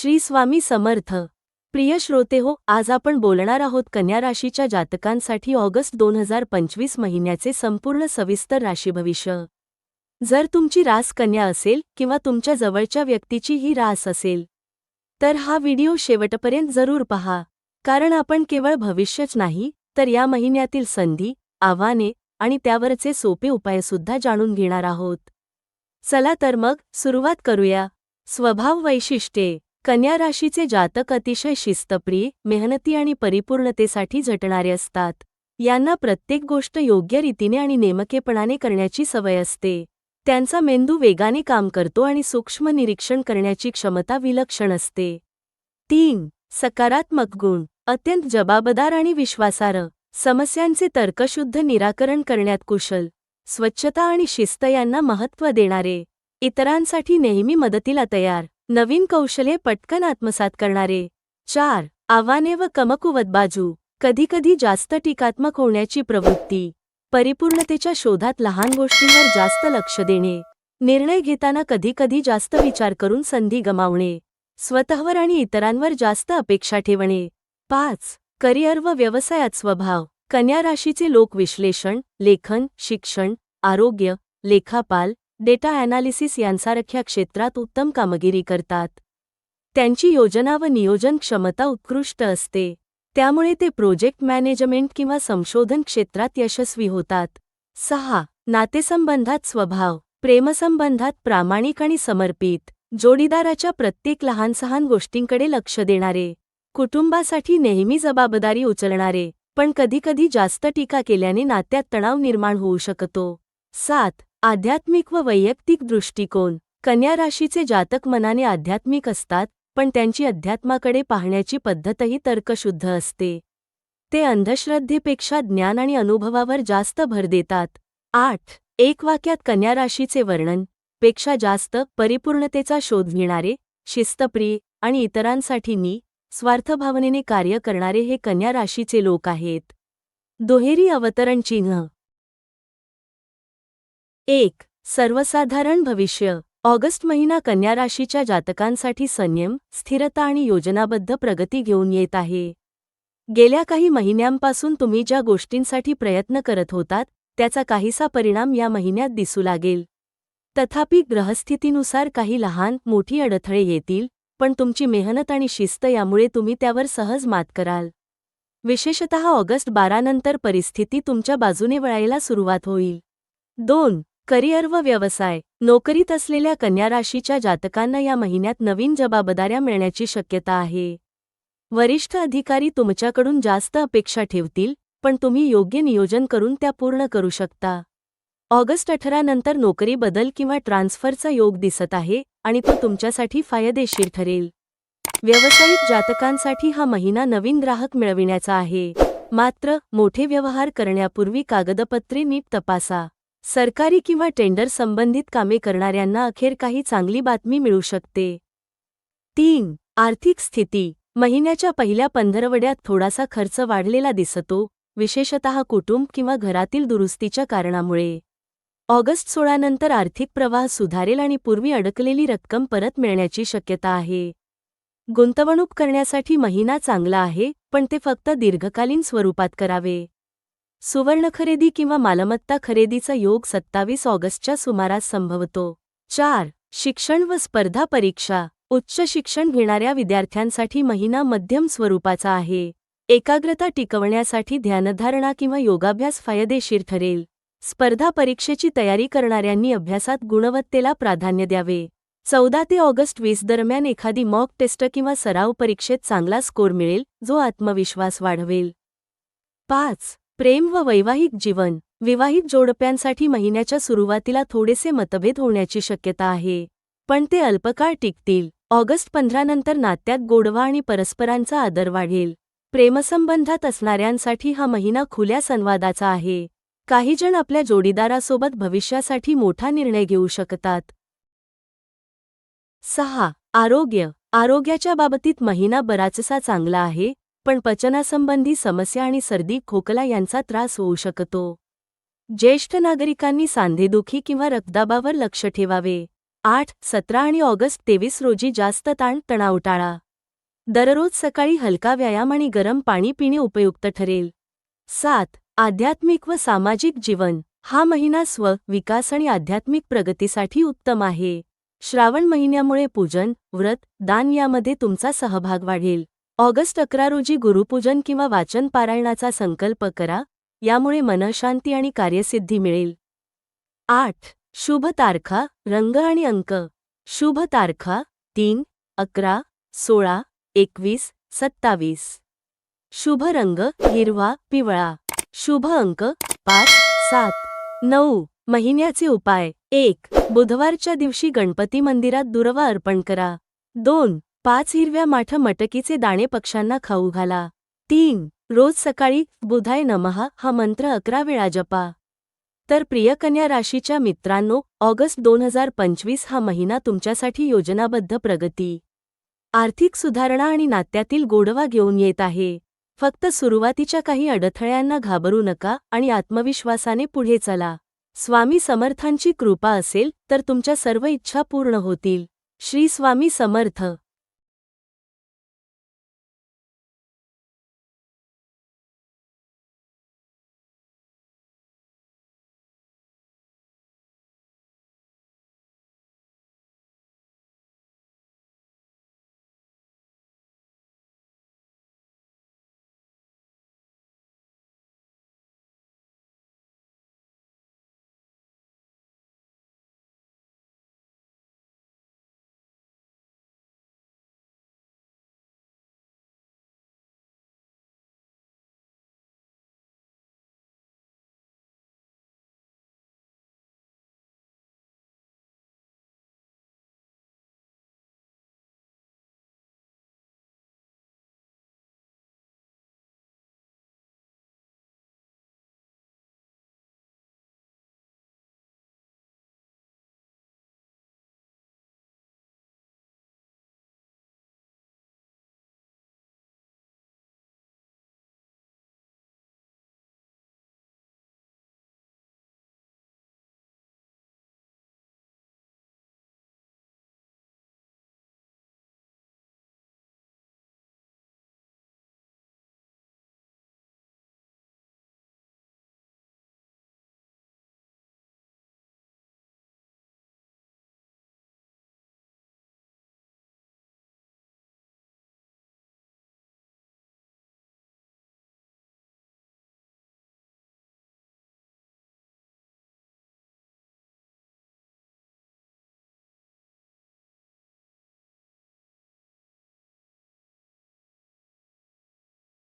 श्री स्वामी समर्थ. प्रिय श्रोते हो आज आपण बोलणार आहोत कन्या राशीच्या जातकांसाठी ऑगस्ट दोन हजार पंचवीस महिन्याचे संपूर्ण सविस्तर राशीभविष्य. जर तुमची रास कन्या असेल किंवा तुमच्या जवळच्या व्यक्तीची ही रास असेल तर हा व्हिडिओ शेवटपर्यंत जरूर पहा. कारण आपण केवळ भविष्यच नाही तर या महिन्यातील संधी आव्हाने आणि त्यावरचे सोपे उपायसुद्धा जाणून घेणार आहोत. चला तर मग सुरुवात करूया. स्वभाव वैशिष्ट्ये. कन्या राशीचे जातक अतिशय शिस्तप्रिय मेहनती आणि परिपूर्णतेसाठी झटणारे असतात. यांना प्रत्येक गोष्ट योग्य रीतीने आणि नेमकेपणाने करण्याची सवय असते. त्यांचा मेंदू वेगाने काम करतो आणि सूक्ष्म निरीक्षण करण्याची क्षमता विलक्षण असते. तीन सकारात्मक गुण अत्यंत जबाबदार आणि विश्वासार्ह समस्यांचे तर्कशुद्ध निराकरण करण्यात कुशल स्वच्छता आणि शिस्त यांना महत्त्व देणारे इतरांसाठी नेहमी मदतीला तयार. नवीन कौशल्ये पटकन आत्मसात करणारे. चार आव्हाने व कमकुवत बाजू. कधीकधी जास्त टीकात्मक होण्याची प्रवृत्ती. परिपूर्णतेच्या शोधात लहान गोष्टींवर जास्त लक्ष देणे. निर्णय घेताना कधीकधी जास्त विचार करून संधी गमावणे. स्वतःवर आणि इतरांवर जास्त अपेक्षा ठेवणे. पाच करिअर व व्यवसायात स्वभाव. कन्या राशीचे लोक विश्लेषण लेखन शिक्षण आरोग्य लेखापाल डेटा ॲनालिसिस यांसारख्या क्षेत्रात उत्तम कामगिरी करतात. त्यांची योजना व नियोजन क्षमता उत्कृष्ट असते. त्यामुळे ते प्रोजेक्ट मॅनेजमेंट किंवा संशोधन क्षेत्रात यशस्वी होतात. सहा. नातेसंबंधात स्वभाव. प्रेमसंबंधात प्रामाणिक आणि समर्पित. जोडीदाराच्या प्रत्येक लहानसहान गोष्टींकडे लक्ष देणारे. कुटुंबासाठी नेहमी जबाबदारी उचलणारे. पण कधीकधी जास्त टीका केल्याने नात्यात तणाव निर्माण होऊ शकतो. सात. आध्यात्मिक व वैयक्तिक दृष्टिकोन. कन्या राशीचे जातक मनाने आध्यात्मिक असतात पण त्यांची अध्यात्माकडे पाहण्याची पद्धतही तर्कशुद्ध असते. ते अंधश्रद्धेपेक्षा ज्ञान आणि अनुभवावर जास्त भर देतात. आठ. एक वाक्यात कन्या राशीचे वर्णनपेक्षा जास्त परिपूर्णतेचा शोध घेणारे शिस्तप्रिय आणि इतरांसाठी नी स्वार्थभावनेने कार्य करणारे हे कन्या राशीचे लोक आहेत. दुहेरी अवतरण चिन्ह. एक सर्वसाधारण भविष्य. ऑगस्ट महिना कन्या राशीच्या जातकांसाठी संयम स्थिरता आणि योजनाबद्ध प्रगती घेऊन येत आहे. गेल्या काही महिन्यांपासून तुम्ही ज्या गोष्टींसाठी प्रयत्न करत होतात त्याचा काहीसा परिणाम या महिन्यात दिसू लागेल. तथापि ग्रहस्थितीनुसार काही लहान मोठी अडथळे येतील पण तुमची मेहनत आणि शिस्त यामुळे तुम्ही त्यावर सहज मात कराल. विशेषतः ऑगस्ट बारानंतर परिस्थिती तुमच्या बाजूने वळायला सुरुवात होईल. दोन करिअर व व्यवसाय नोकरीत असलेल्या कन्या राशीच्या जातकांना या महिन्यात नवीन जबाबदाऱ्या मिळण्याची शक्यता आहे. वरिष्ठ अधिकारी तुमच्याकडून जास्त अपेक्षा ठेवतील पण तुम्ही योग्य नियोजन करून त्या पूर्ण करू शकता. ऑगस्ट अठरा नंतर नोकरी बदल किंवा ट्रान्स्फरचा योग दिसत आहे आणि तो तुमच्यासाठी फायदेशीर ठरेल. व्यावसायिक जातकांसाठी हा महिना नवीन ग्राहक मिळविण्याचा आहे. मात्र मोठे व्यवहार करण्यापूर्वी कागदपत्रे नीट तपासा. सरकारी किंवा टेंडर संबंधित कामे करणाऱ्यांना अखेर काही चांगली बातमी मिळू शकते. तीन. आर्थिक स्थिती. महिन्याच्या पहिल्या पंधरवड्यात थोडासा खर्च वाढलेला दिसतो विशेषतः कुटुंब किंवा घरातील दुरुस्तीच्या कारणामुळे. ऑगस्ट सोळानंतर आर्थिक प्रवाह सुधारेल आणि पूर्वी अडकलेली रक्कम परत मिळण्याची शक्यता आहे. गुंतवणूक करण्यासाठी महिना चांगला आहे पण ते फक्त दीर्घकालीन स्वरूपात करावे. सुवर्ण खरेदी किंवा मालमत्ता खरेदीचा योग सत्तावीस ऑगस्टच्या सुमारास संभवतो. चार. शिक्षण व स्पर्धा परीक्षा. उच्च शिक्षण घेणाऱ्या विद्यार्थ्यांसाठी महिना मध्यम स्वरूपाचा आहे. एकाग्रता टिकवण्यासाठी ध्यानधारणा किंवा योगाभ्यास फायदेशीर ठरेल. स्पर्धा परीक्षेची तयारी करणाऱ्यांनी अभ्यासात गुणवत्तेला प्राधान्य द्यावे. चौदा ते ऑगस्ट वीस दरम्यान एखादी मॉक टेस्ट किंवा सराव परीक्षेत चांगला स्कोर मिळेल जो आत्मविश्वास वाढवेल. पाच. प्रेम व वैवाहिक जीवन विवाहित जोडप्यांसाठी महिन्याच्या सुरुवातीला थोडेसे मतभेद होण्याची शक्यता आहे. पण ते अल्पकाळ टिकतील. ऑगस्ट पंधरा नंतर नात्यात गोडवा आणि परस्परांचा आदर वाढेल. प्रेमसंबंधात असणाऱ्यांसाठी हा महिना खुल्या संवादाचा आहे. काहीजण आपल्या जोडीदारासोबत भविष्यासाठी मोठा निर्णय घेऊ शकतात. सहा. आरोग्य. आरोग्याच्या बाबतीत महिना बराचसा चांगला आहे पण पचनासंबंधी समस्या आणि सर्दी खोकला यांचा त्रास होऊ शकतो. ज्येष्ठ नागरिकांनी सांधेदुखी किंवा रक्तदाबावर लक्ष ठेवावे. आठ सतरा आणि ऑगस्ट तेवीस रोजी जास्त ताण तणाव टाळा दररोज सकाळी हलका व्यायाम आणि गरम पाणी पिणे उपयुक्त ठरेल. सात आध्यात्मिक व सामाजिक जीवन. हा महिना स्व विकास आणि आध्यात्मिक प्रगतीसाठी उत्तम आहे. श्रावण महिन्यामुळे पूजन व्रत दान यामध्ये तुमचा सहभाग वाढेल. ऑगस्ट अकरा रोजी गुरुपूजन किंवा वाचन पारायणाचा संकल्प करा यामुळे मनशांती आणि कार्यसिद्धी मिळेल. आठ. शुभ तारखा रंग आणि अंक. शुभ तारखा तीन अकरा सोळा एकवीस सत्तावीस. शुभ रंग हिरवा पिवळा. शुभ अंक पाच सात. नऊ. महिन्याचे उपाय. एक. बुधवारच्या दिवशी गणपती मंदिरात दुर्वा अर्पण करा. दोन. पाच हिरव्या माठ मटकीचे दाणे पक्ष्यांना खाऊ घाला. तीन रोज सकाळी बुधाय नमहा हा मंत्र अकरा वेळा जपा. तर प्रियकन्या राशीच्या मित्रांनो ऑगस्ट दोन हजार पंचवीस हा महिना तुमच्यासाठी योजनाबद्ध प्रगती. आर्थिक सुधारणा आणि नात्यातील गोडवा घेऊन येत आहे. फक्त सुरुवातीच्या काही अडथळ्यांना घाबरू नका आणि आत्मविश्वासाने पुढे चला. स्वामी समर्थांची कृपा असेल तर तुमच्या सर्व इच्छा पूर्ण होतील. श्री स्वामी समर्थ.